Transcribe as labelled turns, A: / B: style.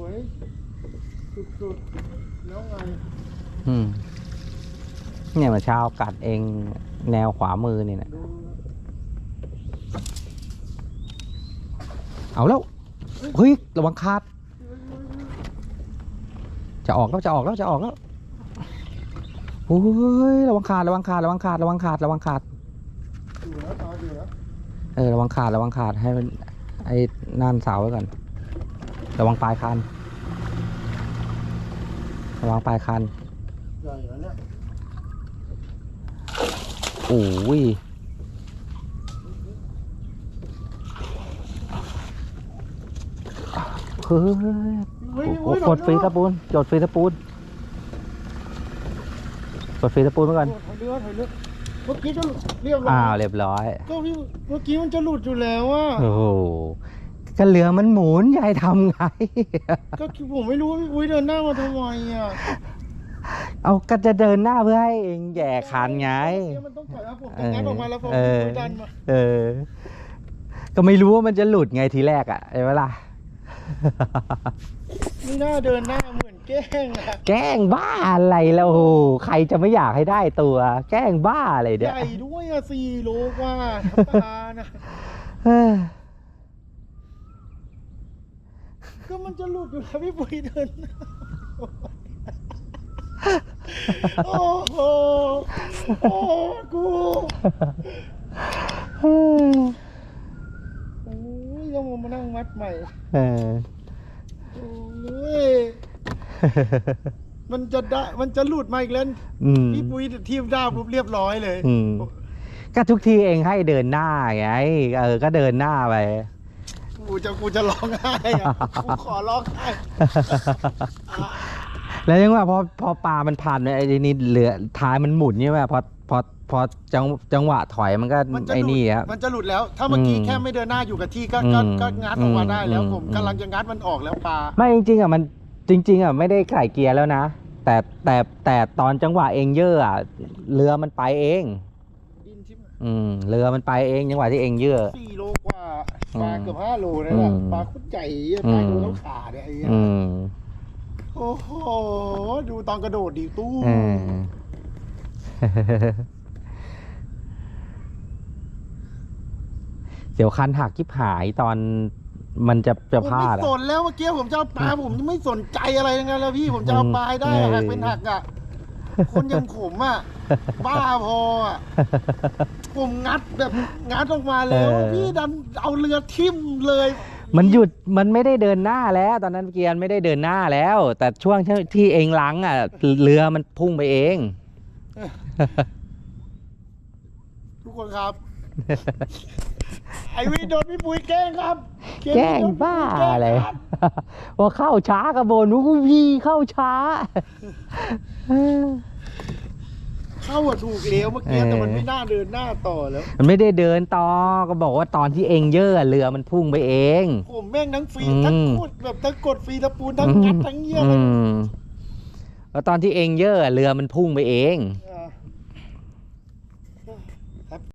A: วยสุดๆแล้วไง
B: อืมเนี่ยเมาเช้ากัดเองแนวขวามือนี่นะ
A: ดู
B: เอาแล้วเฮ้ยระวังขาด จะออกแล้วจะออกแล้วจะออกแล้วโอ้ยระวังขาดระวังขาดระวังขาดระวังขาดระวังขาด
A: อยู่แล้วตาอยู่แล้ว
B: เออระวังขาดระวังขาดให้มันไอ้น่านเสาไว้ก่อน ระวังปลายคัน ระวังปลายคัน
A: ใหญ่แล้วเนี่ย
B: โอ้ยเฮ้ย
A: เฮ้ย
B: โอ้
A: เฮ้ย
B: กดฟรีตะปูนกดฟรีตะปูนกดฟรีตะปูนไว้ก่อน
A: ถอยเรือถอยเรือเมื่อกี้จะเรียบร้อย
B: อ้าวเรียบร้อย
A: ก็พี่เมื่อกี้มันจะหลุดอยู่แล้วอะ
B: โอ้โห ก็เรือมันหมุนยายทำไง
A: ก็คือผมไม่รู้ว่าพี่อุ้ยเดินหน้ามาทำไมอะ
B: เอาก็จะเดินหน้าเพื่อให้เองแย่คันไง
A: เดี๋ยวมันต้องถอยแล้วผมจะงัดออกมาแล้วพอ
B: เอ
A: พี่
B: อ
A: อุ้ยดันมา
B: เออ ก็ไม่รู้ว่ามันจะหลุดไงทีแรกอะใช่ไหมล่ะ
A: ไม่น่าเดินหน้าเหมือนแกล้งอะ
B: แกล้งบ้าอะไรแล้วโอ้โหใครจะไม่อยากให้ได้ตัว แกล้งบ้าอะไร
A: ให
B: เนี่ย
A: ญ่ด้วยอะสี่โลกว่าปลานะ
B: เออ
A: ก็มันจะหลุดอยู่แล้วพี่ปุ้ยเดินหน้าโอ้โห โอ้กูโอ้ยต้องมานั่งมัดใหม่
B: เออ
A: โอ้ยมันจะได้มันจะหลุดมาอีกแล้ว
B: อืม
A: พี่ปุ้ยทีมด้าปุ๊บเรียบร้อยเลย
B: อืมก็ทุกทีเองให้เดินหน้าไงเออก็เดินหน้าไป
A: กูจะกูจะร้องไห้อะกูขอร้องไห้
B: แล้วยังว่าพอพอปลามันผ่านไอ้นี่เหลือท้ายมันหมุนใช่ไหมพอพอพอจังจังหวะถอยมันก็
A: มันจะห
B: ไอ้
A: ลุ
B: นี่
A: ด
B: ครับ
A: มันจะหลุดแล้ว ถ้าเมื่อกี้
B: อืม
A: แค่ไม่เดินหน้าอยู่กับที่ก็ก็
B: อืม
A: ก็งัดออกมาได้แล้ว
B: อืม
A: ผม
B: อืม
A: กำลังจะงัดมันออกแล้วปลา
B: ไม่จริงๆอะมันจริง ๆอะไม่ได้ไก่เกียร์แล้วนะ แต่แต่แต่ตอนจังหวะเองเยอะอะเรือมันไปเอง
A: ดินชิบหาย
B: อืมเรือมันไปเองจังหวะที่เองเยอะ
A: สี่โลกว่า ปลา
B: อืม
A: เกือบห้าโลนั่นแหละ
B: อืม
A: ปลาคุดใหญ่ปลา
B: อืม
A: ดูแล้วขาเนี่ยไอ้เหี้ย
B: อืม
A: โอ้โหดูตอนกระโดดดิตู้
B: เออเดี๋ยวคันหักกิบหายตอนมันจะจะ
A: ผม
B: พลา
A: ไม่
B: ดอะ
A: สนแล้วเมื่อกี้ผมจะเอาปลาผมไม่สนใจอะไรทั้งนั้นแล้วพี่ผมจะเอาปลาให้ได้
B: เออ
A: หักเป็นหักอะ คนอย่างผมอะบ้าพออะผมงัดแบบงัดออกมาแล้ว
B: เออ
A: พี่ดันเอาเรือทิ่มเลย
B: มันหยุดมันไม่ได้เดินหน้าแล้ว ตอนนั้นเกียร์ไม่ได้เดินหน้าแล้ว แต่ช่วงที่เองล้างอะเรือมันพุ่งไปเอง
A: ทุกคนครับ ไอวีโดนพี่ปุ้ยแกล้งครับ
B: แกล้งบ้าอะไรว่าเข้าช้ากระโบนว่าพี่เข้าช้า
A: เข้าอะถูกแล้วเมื่อกี้
B: เออ
A: แต่มันไม่น่าเดินหน้าต่อแล้ว
B: มันไม่ได้เดินต่อก็บอกว่าตอนที่เองเยอะเรือมันพุ่งไปเอง
A: ผมแม่งทั้งฟรี
B: อืม
A: ทั้งกดแบบทั้งกดฟรีตะปูนทั้งงัดทั้งเยี่ยม
B: อืมแล้วตอนที่เองเยอะเรือมันพุ่งไปเอง
A: เอ